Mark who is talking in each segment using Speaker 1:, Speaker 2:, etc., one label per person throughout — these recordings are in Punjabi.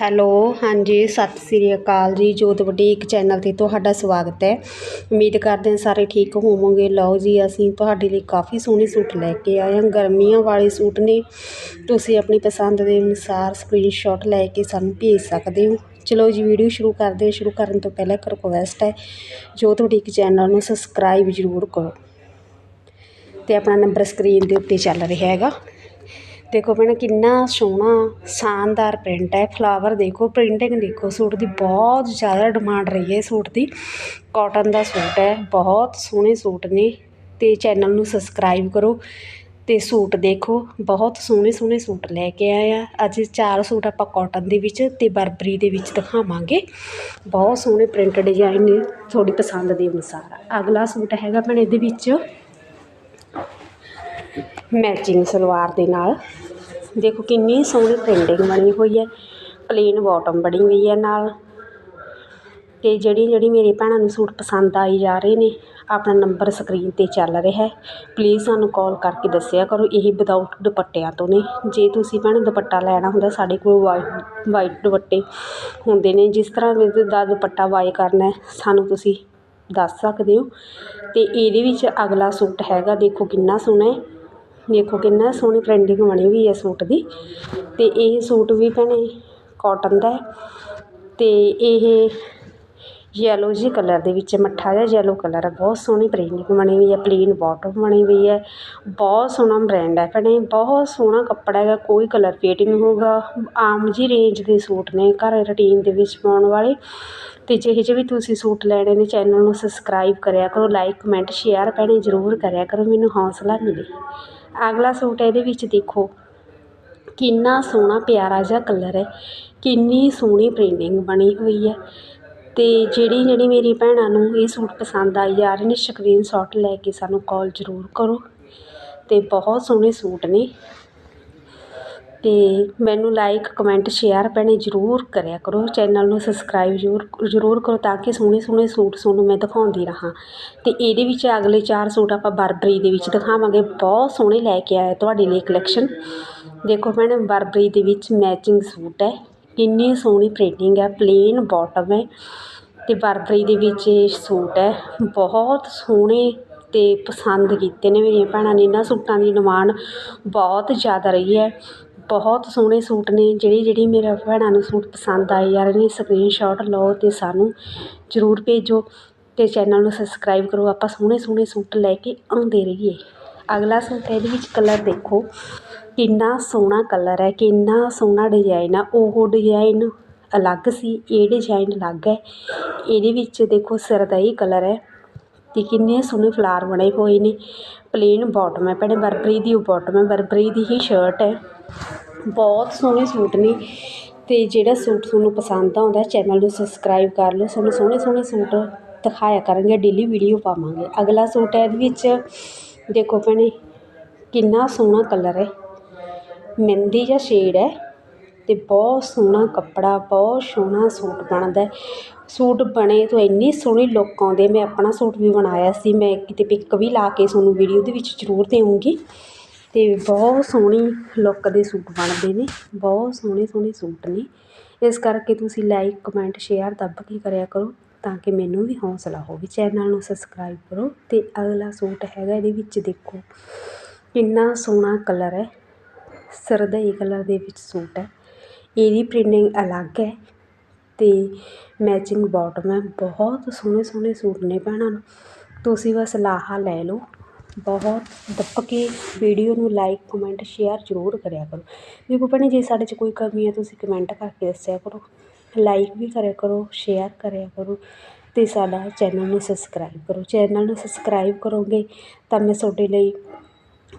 Speaker 1: ਹੈਲੋ, ਹਾਂਜੀ, ਸਤਿ ਸ੍ਰੀ ਅਕਾਲ ਜੀ, ਜੋਤ ਬੁਟੀਕ ਚੈਨਲ 'ਤੇ ਤੁਹਾਡਾ ਸਵਾਗਤ ਹੈ। ਉਮੀਦ ਕਰਦੇ ਹਾਂ ਸਾਰੇ ਠੀਕ ਹੋਵੋਗੇ। ਲਓ ਜੀ, ਅਸੀਂ ਤੁਹਾਡੇ ਲਈ ਕਾਫੀ ਸੋਹਣੇ ਸੂਟ ਲੈ ਕੇ ਆਏ ਹਾਂ। ਗਰਮੀਆਂ ਵਾਲੇ ਸੂਟ ਨੇ। ਤੁਸੀਂ ਆਪਣੀ ਪਸੰਦ ਦੇ ਅਨੁਸਾਰ ਸਕਰੀਨਸ਼ਾਟ ਲੈ ਕੇ ਸਾਨੂੰ ਭੇਜ ਸਕਦੇ ਹੋ। ਚਲੋ ਜੀ, ਵੀਡੀਓ ਸ਼ੁਰੂ ਕਰਦੇ ਹਾਂ। ਸ਼ੁਰੂ ਕਰਨ ਤੋਂ ਪਹਿਲਾਂ ਇੱਕ ਰਿਕੁਐਸਟ ਹੈ। ਜੋਤ ਬੁਟੀਕ ਚੈਨਲ ਨੂੰ ਸਬਸਕ੍ਰਾਈਬ ਜ਼ਰੂਰ ਕਰੋ। ਤੇ ਆਪਣਾ ਨੰਬਰ ਸਕਰੀਨ ਦੇ ਉੱਤੇ ਚੱਲ ਰਿਹਾ ਹੈਗਾ। ਦੇਖੋ ਭੈਣੇ, ਕਿੰਨਾ ਸੋਹਣਾ, ਸ਼ਾਨਦਾਰ ਪ੍ਰਿੰਟ ਹੈ ਫਲਾਵਰ ਦੇਖੋ ਪ੍ਰਿੰਟਿੰਗ ਦੇਖੋ, ਸੂਟ ਦੀ ਬਹੁਤ ਜ਼ਿਆਦਾ ਡਿਮਾਂਡ ਰਹੀ ਹੈ ਸੂਟ ਦੀ। ਕੋਟਨ ਦਾ ਸੂਟ ਹੈ, ਬਹੁਤ ਸੋਹਣੇ ਸੂਟ ਨੇ ਅਤੇ ਚੈਨਲ ਨੂੰ ਸਬਸਕ੍ਰਾਈਬ ਕਰੋ ਅਤੇ ਸੂਟ ਦੇਖੋ, ਬਹੁਤ ਸੋਹਣੇ ਸੋਹਣੇ ਸੂਟ ਲੈ ਕੇ ਆਏ ਆ। ਅੱਜ ਚਾਰ ਸੂਟ ਆਪਾਂ ਕੋਟਨ ਦੇ ਵਿੱਚ ਅਤੇ ਬਰਬਰੀ ਦੇ ਵਿੱਚ ਦਿਖਾਵਾਂਗੇ। ਬਹੁਤ ਸੋਹਣੇ ਪ੍ਰਿੰਟ ਡਿਜ਼ਾਈਨ ਨੇ, ਤੁਹਾਡੀ ਪਸੰਦ ਦੇ ਅਨੁਸਾਰ। ਅਗਲਾ ਸੂਟ ਹੈਗਾ ਭੈਣੇ ਇਹਦੇ ਵਿੱਚ ਮੈਚਿੰਗ ਸਲਵਾਰ ਦੇ ਨਾਲ। ਦੇਖੋ ਕਿੰਨੀ ਸੋਹਣੀ ਪ੍ਰਿੰਟਿੰਗ ਬਣੀ ਹੋਈ ਹੈ। ਪਲੇਨ ਬਾਟਮ ਬਣੀ ਹੋਈ ਹੈ ਨਾਲ। ਅਤੇ ਜਿਹੜੀ ਜਿਹੜੀ ਮੇਰੀ ਭੈਣਾਂ ਨੂੰ ਸੂਟ ਪਸੰਦ ਆਈ ਜਾ ਰਹੇ ਨੇ, ਆਪਣਾ ਨੰਬਰ ਸਕਰੀਨ 'ਤੇ ਚੱਲ ਰਿਹਾ ਪਲੀਜ਼ ਸਾਨੂੰ ਕਾਲ ਕਰਕੇ ਦੱਸਿਆ ਕਰੋ, ਇਹ ਵਿਦਾਊਟ ਦੁਪੱਟਿਆਂ ਤੋਂ ਨੇ। ਜੇ ਤੁਸੀਂ ਭੈਣ ਦੁਪੱਟਾ ਲੈਣਾ ਹੁੰਦਾ, ਸਾਡੇ ਕੋਲ ਵਾਈਟ ਵਾਈਟ ਦੁਪੱਟੇ ਹੁੰਦੇ ਨੇ। ਜਿਸ ਤਰ੍ਹਾਂ ਦਾ ਦੁਪੱਟਾ ਬਾਏ ਕਰਨਾ ਸਾਨੂੰ ਤੁਸੀਂ ਦੱਸ ਸਕਦੇ ਹੋ। ਅਤੇ ਇਹਦੇ ਵਿੱਚ ਅਗਲਾ ਸੂਟ ਹੈਗਾ, ਦੇਖੋ ਕਿੰਨਾ ਸੋਹਣਾ ਹੈ। ਦੇਖੋ ਕਿੰਨਾ ਸੋਹਣੀ ਪ੍ਰਿੰਟਿੰਗ ਬਣੀ ਹੋਈ ਹੈ ਸੂਟ ਦੀ। ਅਤੇ ਇਹ ਸੂਟ ਵੀ ਭੈਣੇ ਕੋਟਨ ਦਾ ਅਤੇ ਇਹ ਯੈਲੋ ਜਿਹੇ ਕਲਰ ਦੇ ਵਿੱਚ ਮੱਠਾ ਜਿਹਾ ਯੈਲੋ ਕਲਰ ਹੈ। ਬਹੁਤ ਸੋਹਣੀ ਪ੍ਰਿੰਟਿੰਗ ਬਣੀ ਹੋਈ ਹੈ ਪਲੇਨ ਬੋਟਮ ਬਣੀ ਹੋਈ ਹੈ। ਬਹੁਤ ਸੋਹਣਾ ਬ੍ਰੈਂਡ ਹੈ ਭੈਣੇ, ਬਹੁਤ ਸੋਹਣਾ ਕੱਪੜਾ ਹੈਗਾ, ਕੋਈ ਕਲਰ ਫੇਟ ਨਹੀਂ ਹੋਊਗਾ। ਆਮ ਜੀ ਰੇਂਜ ਦੇ ਸੂਟ ਨੇ ਘਰ ਰੂਟੀਨ ਦੇ ਵਿੱਚ ਪਾਉਣ ਵਾਲੇ। ਅਤੇ ਜਿਹੇ ਜਿਹੇ ਵੀ ਤੁਸੀਂ ਸੂਟ ਲੈਣੇ ਨੇ ਚੈਨਲ ਨੂੰ ਸਬਸਕ੍ਰਾਈਬ ਕਰਿਆ ਕਰੋ ਲਾਈਕ ਕਮੈਂਟ ਸ਼ੇਅਰ ਭੈਣੇ ਜ਼ਰੂਰ ਕਰਿਆ ਕਰੋ, ਮੈਨੂੰ ਹੌਸਲਾ ਮਿਲੇ। ਅਗਲਾ ਸੂਟ ਇਹਦੇ ਵਿੱਚ ਦੇਖੋ। ਕਿੰਨਾ ਸੋਹਣਾ, ਪਿਆਰਾ ਜਿਹਾ ਕਲਰ ਹੈ। ਕਿੰਨੀ ਸੋਹਣੀ ਪ੍ਰਿੰਟਿੰਗ ਬਣੀ ਹੋਈ ਹੈ। ਅਤੇ ਜਿਹੜੀ ਜਿਹੜੀ ਮੇਰੀ ਭੈਣਾਂ ਨੂੰ ਇਹ ਸੂਟ ਪਸੰਦ ਆਈ ਜਾ ਰਹੇ ਨੇ ਸਕਰੀਨਸ਼ਾਟ ਲੈ ਕੇ ਸਾਨੂੰ ਕੋਲ ਜ਼ਰੂਰ ਕਰੋ। ਅਤੇ ਬਹੁਤ ਸੋਹਣੇ ਸੂਟ ਨੇ। ਅਤੇ ਮੈਨੂੰ ਲਾਈਕ ਕਮੈਂਟ ਸ਼ੇਅਰ ਭੈਣੇ ਜ਼ਰੂਰ ਕਰਿਆ ਕਰੋ। ਚੈਨਲ ਨੂੰ ਸਬਸਕ੍ਰਾਈਬ ਜ਼ਰੂਰ ਜ਼ਰੂਰ ਕਰੋ ਤਾਂ ਕਿ ਸੋਹਣੇ ਸੋਹਣੇ ਸੂਟ ਤੁਹਾਨੂੰ ਮੈਂ ਦਿਖਾਉਂਦੀ ਰਹਾਂ। ਅਤੇ ਇਹਦੇ ਵਿੱਚ ਅਗਲੇ ਚਾਰ ਸੂਟ ਆਪਾਂ ਬਰਬਰੀ ਦੇ ਵਿੱਚ ਦਿਖਾਵਾਂਗੇ। ਬਹੁਤ ਸੋਹਣੇ ਲੈ ਕੇ ਆਏ ਤੁਹਾਡੇ ਲਈ ਕਲੈਕਸ਼ਨ ਦੇਖੋ ਭੈਣੇ, ਬਰਬਰੀ ਦੇ ਵਿੱਚ ਮੈਚਿੰਗ ਸੂਟ ਹੈ। ਕਿੰਨੀ ਸੋਹਣੀ ਪ੍ਰਿੰਟਿੰਗ ਹੈ ਪਲੇਨ ਬਾਟਮ ਹੈ। ਅਤੇ ਬਰਬਰੀ ਦੇ ਵਿੱਚ ਇਹ ਸੂਟ ਹੈ। ਬਹੁਤ ਸੋਹਣੇ ਅਤੇ ਪਸੰਦ ਕੀਤੇ ਨੇ ਮੇਰੀਆਂ ਭੈਣਾਂ ਨੇ। ਇਹਨਾਂ ਸੂਟਾਂ ਦੀ ਡਿਮਾਂਡ ਬਹੁਤ ਜ਼ਿਆਦਾ ਰਹੀ ਹੈ। ਬਹੁਤ ਸੋਹਣੇ ਸੂਟ ਨੇ, ਜਿਹੜੀ ਜਿਹੜੀ ਮੇਰੇ ਭੈਣਾਂ ਨੂੰ ਸੂਟ ਪਸੰਦ ਆਏ ਯਾਰ ਇਹਨੇ ਨੇ ਸਕਰੀਨਸ਼ਾਟ ਲਓ ਅਤੇ ਸਾਨੂੰ ਜ਼ਰੂਰ ਭੇਜੋ ਅਤੇ ਚੈਨਲ ਨੂੰ ਸਬਸਕ੍ਰਾਈਬ ਕਰੋ, ਆਪਾਂ ਸੋਹਣੇ ਸੋਹਣੇ ਸੂਟ ਲੈ ਕੇ ਆਉਂਦੇ ਰਹੀਏ। ਅਗਲਾ ਸੂਟ ਇਹਦੇ ਵਿੱਚ ਕਲਰ ਦੇਖੋ, ਕਿੰਨਾ ਸੋਹਣਾ ਕਲਰ ਹੈ, ਕਿੰਨਾ ਸੋਹਣਾ ਡਿਜ਼ਾਇਨ ਆ, ਉਹ ਡਿਜ਼ਾਇਨ ਅਲੱਗ ਸੀ, ਇਹ ਡਿਜ਼ਾਇਨ ਅਲੱਗ ਹੈ, ਇਹਦੇ ਵਿੱਚ ਦੇਖੋ ਸਰਦਾਈ ਕਲਰ ਹੈ। ਅਤੇ ਕਿੰਨੇ ਸੋਹਣੇ ਫਲਾਰ ਬਣੇ ਹੋਏ ਨੇ। ਪਲੇਨ ਬੋਟਮ ਹੈ ਭੈਣੇ, ਬਰਬਰੀ ਦੀ ਉਹ ਬੋਟਮ ਹੈ, ਬਰਬਰੀ ਦੀ ਹੀ ਸ਼ਰਟ ਹੈ। ਬਹੁਤ ਸੋਹਣੇ ਸੂਟ ਨੇ ਅਤੇ ਜਿਹੜਾ ਸੂਟ ਤੁਹਾਨੂੰ ਪਸੰਦ ਆਉਂਦਾ ਚੈਨਲ ਨੂੰ ਸਬਸਕ੍ਰਾਈਬ ਕਰ ਲਓ। ਤੁਹਾਨੂੰ ਸੋਹਣੇ ਸੋਹਣੇ ਸੂਟ ਦਿਖਾਇਆ ਕਰਾਂਗੇ ਡੇਲੀ ਵੀਡੀਓ ਪਾਵਾਂਗੇ। ਅਗਲਾ ਸੂਟ ਹੈ ਇਹਦੇ ਵਿੱਚ, ਦੇਖੋ ਭੈਣੇ, ਕਿੰਨਾ ਸੋਹਣਾ ਕਲਰ ਹੈ। ਮਹਿੰਦੀ ਜਾਂ ਸ਼ੇਡ ਹੈ ਅਤੇ ਬਹੁਤ ਸੋਹਣਾ ਕੱਪੜਾ, ਬਹੁਤ ਸੋਹਣਾ ਸੂਟ ਬਣਦਾ ਸੂਟ ਬਣੇ ਤੋਂ ਇੰਨੀ ਸੋਹਣੀ ਲੁੱਕ ਆਉਂਦੀ, ਮੈਂ ਆਪਣਾ ਸੂਟ ਵੀ ਬਣਾਇਆ ਸੀ, ਮੈਂ ਕਿਤੇ ਪਿੱਕ ਵੀ ਲਾ ਕੇ ਤੁਹਾਨੂੰ ਵੀਡੀਓ ਦੇ ਵਿੱਚ ਜ਼ਰੂਰ ਦੇਵਾਂਗੀ। ਅਤੇ ਬਹੁਤ ਸੋਹਣੀ ਲੁੱਕ ਦੇ ਸੂਟ ਬਣਦੇ ਨੇ, ਬਹੁਤ ਸੋਹਣੇ ਸੋਹਣੇ ਸੂਟ ਨੇ। ਇਸ ਕਰਕੇ ਤੁਸੀਂ ਲਾਈਕ ਕਮੈਂਟ ਸ਼ੇਅਰ ਦੱਬ ਕੇ ਕਰਿਆ ਕਰੋ, ਤਾਂ ਕਿ ਮੈਨੂੰ ਵੀ ਹੌਸਲਾ ਹੋਵੇ। ਚੈਨਲ ਨੂੰ ਸਬਸਕ੍ਰਾਈਬ ਕਰੋ ਅਤੇ ਅਗਲਾ ਸੂਟ ਹੈਗਾ ਇਹਦੇ ਵਿੱਚ ਦੇਖੋ, ਕਿੰਨਾ ਸੋਹਣਾ ਕਲਰ ਹੈ। ਸਰਦਈ ਕਲਰ ਦੇ ਵਿੱਚ ਸੂਟ ਹੈ। ਇਹਦੀ ਪ੍ਰਿੰਟਿੰਗ ਅਲੱਗ ਹੈ। ਅਤੇ ਮੈਚਿੰਗ ਬੋਟਮ ਹੈ। ਬਹੁਤ ਸੋਹਣੇ ਸੋਹਣੇ ਸੂਟ ਨੇ ਭੈਣਾਂ ਨੂੰ। ਤੁਸੀਂ ਬਸ ਲਾਹਾ ਲੈ ਲਓ। ਬਹੁਤ ਦੱਬ ਕੇ ਵੀਡੀਓ ਨੂੰ ਲਾਈਕ ਕਮੈਂਟ ਸ਼ੇਅਰ ਜ਼ਰੂਰ ਕਰਿਆ ਕਰੋ। ਦੇਖੋ ਭੈਣੇ, ਜੇ ਸਾਡੇ 'ਚ ਕੋਈ ਕਮੀ ਹੈ, ਤੁਸੀਂ ਕਮੈਂਟ ਕਰਕੇ ਦੱਸਿਆ ਕਰੋ। ਲਾਈਕ ਵੀ ਕਰਿਆ ਕਰੋ ਸ਼ੇਅਰ ਕਰਿਆ ਕਰੋ ਅਤੇ ਸਾਡਾ ਚੈਨਲ ਨੂੰ ਸਬਸਕ੍ਰਾਈਬ ਕਰੋ। ਚੈਨਲ ਨੂੰ ਸਬਸਕ੍ਰਾਈਬ ਕਰੋਗੇ ਤਾਂ ਮੈਂ ਤੁਹਾਡੇ ਲਈ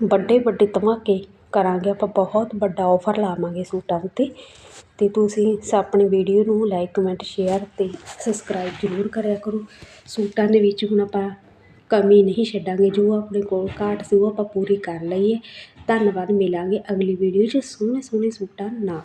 Speaker 1: ਵੱਡੇ ਵੱਡੇ ਧਮਾਕੇ ਕਰਾਂਗੇ, ਆਪਾਂ ਬਹੁਤ ਵੱਡਾ ਔਫਰ ਲਾਵਾਂਗੇ ਸੂਟਾਂ ਉੱਤੇ। ਅਤੇ ਤੁਸੀਂ ਸ, ਆਪਣੀ ਵੀਡੀਓ ਨੂੰ ਲਾਈਕ ਕਮੈਂਟ ਸ਼ੇਅਰ ਅਤੇ ਸਬਸਕ੍ਰਾਈਬ ਜ਼ਰੂਰ ਕਰਿਆ ਕਰੋ। ਸੂਟਾਂ ਦੇ ਵਿੱਚ ਹੁਣ ਆਪਾਂ ਕਮੀ ਨਹੀਂ ਛੱਡਾਂਗੇ, ਜੋ ਆਪਣੇ ਕੋਲ ਘਾਟ ਸੀ ਉਹ ਆਪਾਂ ਪੂਰੀ ਕਰ ਲਈਏ। ਧੰਨਵਾਦ, ਮਿਲਾਂਗੇ ਅਗਲੀ ਵੀਡੀਓ 'ਚ ਸੋਹਣੇ ਸੋਹਣੇ ਸੂਟਾਂ ਨਾਲ।